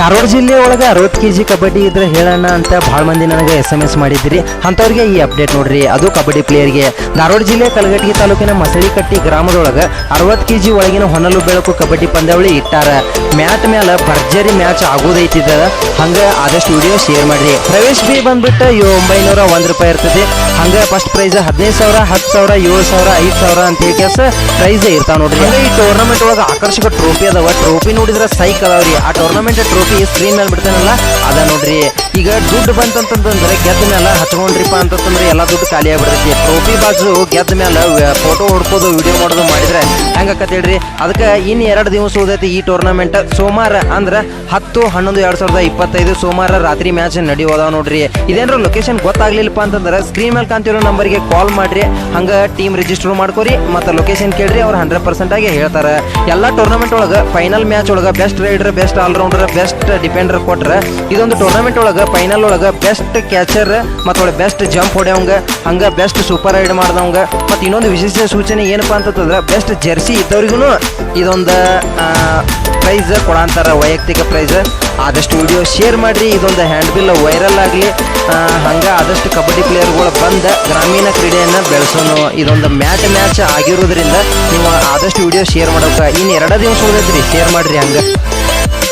ಧಾರವಾಡ ಜಿಲ್ಲೆ ಒಳಗೆ ಅರವತ್ತು ಕೆ ಜಿ ಕಬಡ್ಡಿ ಇದ್ರೆ ಹೇಳೋಣ ಅಂತ ಭಾಳ ಮಂದಿ ನನಗೆ ಎಸ್ ಎಂ ಎಸ್ ಮಾಡಿದ್ರಿ. ಅಂಥವ್ರಿಗೆ ಈ ಅಪ್ಡೇಟ್ ನೋಡ್ರಿ. ಅದು ಕಬಡ್ಡಿ ಪ್ಲೇಯರ್ಗೆ ಧಾರವಾಡ ಜಿಲ್ಲೆ ಕಲಗಟಗಿ ತಾಲೂಕಿನ ಮಸಳಿಕಟ್ಟಿ ಗ್ರಾಮದೊಳಗೆ ಅರವತ್ತು ಕೆ ಜಿ ಒಳಗಿನ ಹೊನಲು ಬೆಳಕು ಕಬಡ್ಡಿ ಪಂದ್ಯಾವಳಿ ಇಟ್ಟಾರ. ಮ್ಯಾಟ್ ಮೇಲೆ ಭರ್ಜರಿ ಮ್ಯಾಚ್ ಆಗೋದೈತಿದ. ಹಂಗೆ ಆದಷ್ಟು ವಿಡಿಯೋ ಶೇರ್ ಮಾಡ್ರಿ. ಪ್ರವೇಶ ಬಿ ಬಂದ್ಬಿಟ್ಟು ಇವು ಒಂಬೈನೂರ ಒಂದು ರೂಪಾಯಿ ಇರ್ತದೆ. ಹಂಗೆ ಫಸ್ಟ್ ಪ್ರೈಸ್ ಹದಿನೈದು ಸಾವಿರ, ಹತ್ತು ಸಾವಿರ, ಏಳು ಸಾವಿರ, ಐದು ಸಾವಿರ ಅಂತ ಹೇಳಿ ಪ್ರೈಸ್ ಇರ್ತಾವ ನೋಡ್ರಿ. ಈ ಟೂರ್ನಮೆಂಟ್ ಒಳಗೆ ಆಕರ್ಷಕ ಟ್ರೋಫಿ ಅದಾವ. ಟ್ರೋಫಿ ನೋಡಿದ್ರೆ ಸೈಕ್ ಅದಾವ್ರಿ ಆ ಟೂರ್ನಮೆಂಟ್ ಟ್ರೋಫಿ ಸ್ಕ್ರೀನ್ ಮೇಲೆ ಬಿಡ್ತೇನಲ್ಲ? ಅದ ನೋಡ್ರಿ. ಈಗ ದುಡ್ಡು ಬಂತಂತಂದ್ರೆ ಗೆದ್ದ ಮೇಲೆ ಹಚ್ಕೊಂಡ್ರಿಪ್ಪ ಅಂತಂದ್ರೆ ಎಲ್ಲ ದುಡ್ಡು ಖಾಲಿ ಆಗ್ಬಿಡ್ತೈತಿ. ಟ್ರೋಫಿ ಬಾಜು ಗೆದ್ದ ಮೇಲೆ ಫೋಟೋ ಹೊಡ್ಕೋದು ವಿಡಿಯೋ ಮಾಡೋದು ಮಾಡಿದ್ರೆ ಹೆಂಗ ಹೇಳ್ರಿ? ಅದಕ್ಕೆ ಇನ್ನು ಎರಡು ದಿವಸ ಹೋದೈತಿ ಈ ಟೂರ್ನಮೆಂಟ್ ಸೋಮವಾರ ಅಂದ್ರೆ ಹತ್ತು, ಹನ್ನೊಂದು, ಎರಡ್ ಸಾವಿರದ ಇಪ್ಪತ್ತೈದು ಸೋಮವಾರ ರಾತ್ರಿ ಮ್ಯಾಚ್ ನಡೆಯೋದ ನೋಡ್ರಿ. ಇದೇನ್ರ ಲೊಕೇಶನ್ ಗೊತ್ತಾಗ್ಲಿಲ್ಲಪ್ಪ ಅಂತಂದ್ರೆ ಸ್ಕ್ರೀನ್ ಮೇಲೆ ಕಾಣ್ತಿರೋ ನಂಬರ್ಗೆ ಕಾಲ್ ಮಾಡ್ರಿ. ಹಂಗ ಟೀಮ್ ರಿಜಿಸ್ಟರ್ ಮಾಡ್ಕೊರಿ, ಮತ್ತೆ ಲೊಕೇಶನ್ ಕೇಳ್ರಿ, ಅವ್ರು ಹಂಡ್ರೆಡ್ ಪರ್ಸೆಂಟ್ ಆಗಿ ಹೇಳ್ತಾರೆ. ಎಲ್ಲ ಟೂರ್ನಮೆಂಟ್ ಒಳಗೆ ಫೈನಲ್ ಮ್ಯಾಚ್ ಒಳಗೆ best raider best allrounder best defender ಕೊಟ್ರೆ ಇದೊಂದು ಟೂರ್ನಮೆಂಟ್ ಒಳಗೆ ಫೈನಲ್ ಒಳಗೆ ಬೆಸ್ಟ್ ಕ್ಯಾಚರ್ ಮತ್ತು ಒಳ್ಳೆ ಬೆಸ್ಟ್ ಜಂಪ್ ಹೊಡೆಯವಂಗೆ, ಹಂಗೆ ಬೆಸ್ಟ್ ಸೂಪರ್ ರೈಡ್ ಮಾಡ್ದವಂಗ. ಮತ್ತು ಇನ್ನೊಂದು ವಿಶೇಷ ಸೂಚನೆ ಏನಪ್ಪ ಅಂತಂದ್ರೆ ಬೆಸ್ಟ್ ಜೆರ್ಸಿ ಇದ್ದವ್ರಿಗೂ ಇದೊಂದು ಪ್ರೈಸ್ ಕೊಡಂತಾರ, ವೈಯಕ್ತಿಕ ಪ್ರೈಸ್ ಆದಷ್ಟು ವಿಡಿಯೋ ಶೇರ್ ಮಾಡಿರಿ, ಇದೊಂದು ಹ್ಯಾಂಡ್ ಬಿಲ್ ವೈರಲ್ ಆಗಲಿ ಹಂಗೆ ಆದಷ್ಟು ಕಬಡ್ಡಿ ಪ್ಲೇಯರ್ಗಳು ಬಂದು ಗ್ರಾಮೀಣ ಕ್ರೀಡೆಯನ್ನು ಬೆಳೆಸೋನು. ಇದೊಂದು ಮ್ಯಾಚ್ ಮ್ಯಾಚ್ ಆಗಿರೋದ್ರಿಂದ, ನೀವು ಆದಷ್ಟು ವಿಡಿಯೋ ಶೇರ್ ಮಾಡೋಕೆ ಇನ್ನು ಎರಡು ದಿವಸ ಉಳಿದೈತ್ರಿ ಶೇರ್ ಮಾಡಿರಿ ಹಂಗೆ.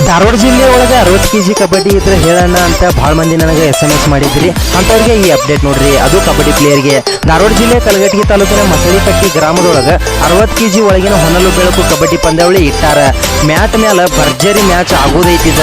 ಧಾರವಾಡ ಜಿಲ್ಲೆ ಒಳಗೆ ಅರವತ್ತು ಕೆಜಿ ಕಬಡ್ಡಿ ಇದ್ರೆ ಹೇಳೋಣ ಅಂತ ಭಾಳ ಮಂದಿ ನನಗೆ ಎಸ್ ಎಂ ಎಸ್ ಮಾಡಿದ್ರಿ. ಅಂಥವ್ರಿಗೆ ಈ ಅಪ್ಡೇಟ್ ನೋಡ್ರಿ. ಅದು ಕಬಡ್ಡಿ ಪ್ಲೇಯರ್ಗೆ ಧಾರವಾಡ ಜಿಲ್ಲೆ ಕಲಗಟಗಿ ತಾಲೂಕಿನ ಮಸಳಿಕಟ್ಟಿ ಗ್ರಾಮದೊಳಗೆ ಅರವತ್ತು ಕೆಜಿ ಒಳಗಿನ ಹೊನಲು ಬೆಳಕು ಕಬಡ್ಡಿ ಪಂದ್ಯಾವಳಿ ಇಟ್ಟಾರ. ಮ್ಯಾಟ್ ಮೇಲೆ ಭರ್ಜರಿ ಮ್ಯಾಚ್ ಆಗೋದೈತಿದ.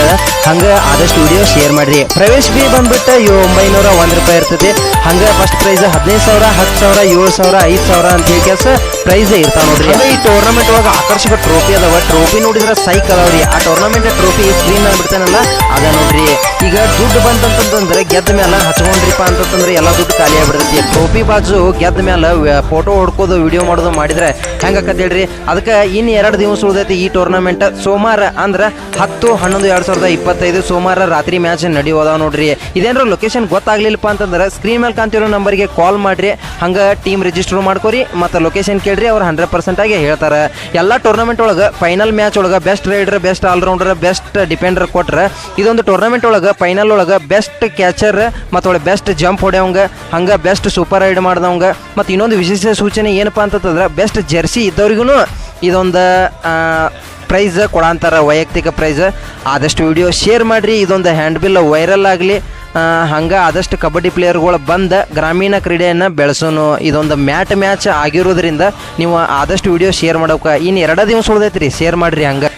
ಹಂಗೆ ಆದಷ್ಟು ವಿಡಿಯೋ ಶೇರ್ ಮಾಡ್ರಿ. ಪ್ರವೇಶ ಬಿ ಬಂದ್ಬಿಟ್ಟು ಇವು ಒಂಬೈನೂರ ಒಂದು ರೂಪಾಯಿ ಇರ್ತದೆ. ಹಂಗೆ ಫಸ್ಟ್ ಪ್ರೈಸ್ ಹದಿನೈದು ಸಾವಿರ, ಹತ್ತು ಸಾವಿರ, ಏಳು ಸಾವಿರ, ಐದು ಸಾವಿರ ಅಂತ ಹೇಳಿ ಕೆಲಸ ಪ್ರೈಸ್ ಇರ್ತಾವ ನೋಡ್ರಿ. ಈ ಟೂರ್ನಮೆಂಟ್ ಒಳಗೆ ಆಕರ್ಷಕ ಟ್ರೋಫಿ ಅದಾವ. ಟ್ರೋಫಿ ನೋಡಿದ್ರೆ ಸೈಕಲ್ ಅವ್ರಿ ಆ ಟೂರ್ನಮೆಂಟ್ ಟ್ರೋಫಿ ಸ್ಕ್ರೀನ್ ಮೇಲೆ ಬಿಡ್ತಾನಲ್ಲ? ಅದ ನೋಡ್ರಿ, ಈಗ ದುಡ್ಡು ಬಂತಂತಂದ್ರೆ ಗೆದ್ದ ಮೇಲೆ ಹಚ್ಕೊಂಡ್ರಿಪ್ಪ ಅಂತಂದ್ರೆ ಎಲ್ಲ ದುಡ್ಡು ಖಾಲಿ ಆಗ್ಬಿಡ್ತೈತಿ. ಟೋಪಿ ಬಾಜು ಗೆದ್ದ ಮೇಲೆ ಫೋಟೋ ಹೊಡ್ಕೋದು ವಿಡಿಯೋ ಮಾಡೋದು ಮಾಡಿದ್ರೆ ಹೆಂಗ ಹೇಳ್ರಿ? ಅದಕ್ಕೆ ಇನ್ನು ಎರಡು ದಿವಸ ಉಳಿದೈತಿ ಈ ಟೂರ್ನಮೆಂಟ್ ಸೋಮವಾರ ಅಂದ್ರೆ ಹತ್ತು, ಹನ್ನೊಂದು, ಎರಡು ಸಾವಿರದ ಇಪ್ಪತ್ತೈದು ಸೋಮವಾರ ರಾತ್ರಿ ಮ್ಯಾಚ್ ನಡೆಯೋದ ನೋಡ್ರಿ. ಇದೇನ್ರ ಲೊಕೇಶನ್ ಗೊತ್ತಾಗ್ಲಿಲ್ಲಪ್ಪ ಅಂತಂದ್ರೆ ಸ್ಕ್ರೀನ್ ಮೇಲೆ ಕಾಣ್ತಿರೋ ನಂಬರ್ಗೆ ಕಾಲ್ ಮಾಡ್ರಿ. ಹಂಗೆ ಟೀಮ್ ರಿಜಿಸ್ಟರ್ ಮಾಡ್ಕೋರಿ, ಮತ್ತು ಲೊಕೇಶನ್ ಕೇಳ್ರಿ, ಅವ್ರು ಹಂಡ್ರೆಡ್ ಪರ್ಸೆಂಟ್ ಆಗಿ ಹೇಳ್ತಾರೆ. ಎಲ್ಲ ಟೂರ್ನಮೆಂಟ್ ಒಳಗೆ ಫೈನಲ್ ಮ್ಯಾಚ್ ಒಳಗೆ best raider best allrounder best defender ಕೊಟ್ರೆ ಇದೊಂದು ಟೂರ್ನಮೆಂಟ್ ಒಳಗೆ ಫೈನಲ್ ಒಳಗೆ ಬೆಸ್ಟ್ ಕ್ಯಾಚರ್ ಮತ್ತು ಒಳ್ಳೆ ಬೆಸ್ಟ್ ಜಂಪ್ ಹೊಡೆಯವಂಗೆ, ಹಂಗೆ ಬೆಸ್ಟ್ ಸೂಪರ್ ರೈಡ್ ಮಾಡ್ದವಂಗೆ, ಮತ್ತು ಇನ್ನೊಂದು ವಿಶೇಷ ಸೂಚನೆ ಏನಪ್ಪ ಅಂತಂದ್ರೆ ಬೆಸ್ಟ್ ಜೆರ್ಸಿ ಇದ್ದವ್ರಿಗೂ ಇದೊಂದು ಪ್ರೈಸ್ ಕೊಡಂತಾರೆ, ವೈಯಕ್ತಿಕ ಪ್ರೈಸ್ ಆದಷ್ಟು ವಿಡಿಯೋ ಶೇರ್ ಮಾಡಿರಿ, ಇದೊಂದು ಹ್ಯಾಂಡ್ ಬಿಲ್ ವೈರಲ್ ಆಗಲಿ ಹಂಗೆ ಆದಷ್ಟು ಕಬಡ್ಡಿ ಪ್ಲೇಯರ್ಗಳು ಬಂದು ಗ್ರಾಮೀಣ ಕ್ರೀಡೆಯನ್ನು ಬೆಳೆಸೋನು. ಇದೊಂದು ಮ್ಯಾಟ್ ಮ್ಯಾಚ್ ಆಗಿರೋದ್ರಿಂದ ನೀವು ಆದಷ್ಟು ವಿಡಿಯೋ ಶೇರ್ ಮಾಡೋಕೆ ಇನ್ನು ಎರಡು ದಿವಸ ಉಳ್ದೈತ್ರಿ ಶೇರ್ ಮಾಡಿರಿ ಹಂಗೆ.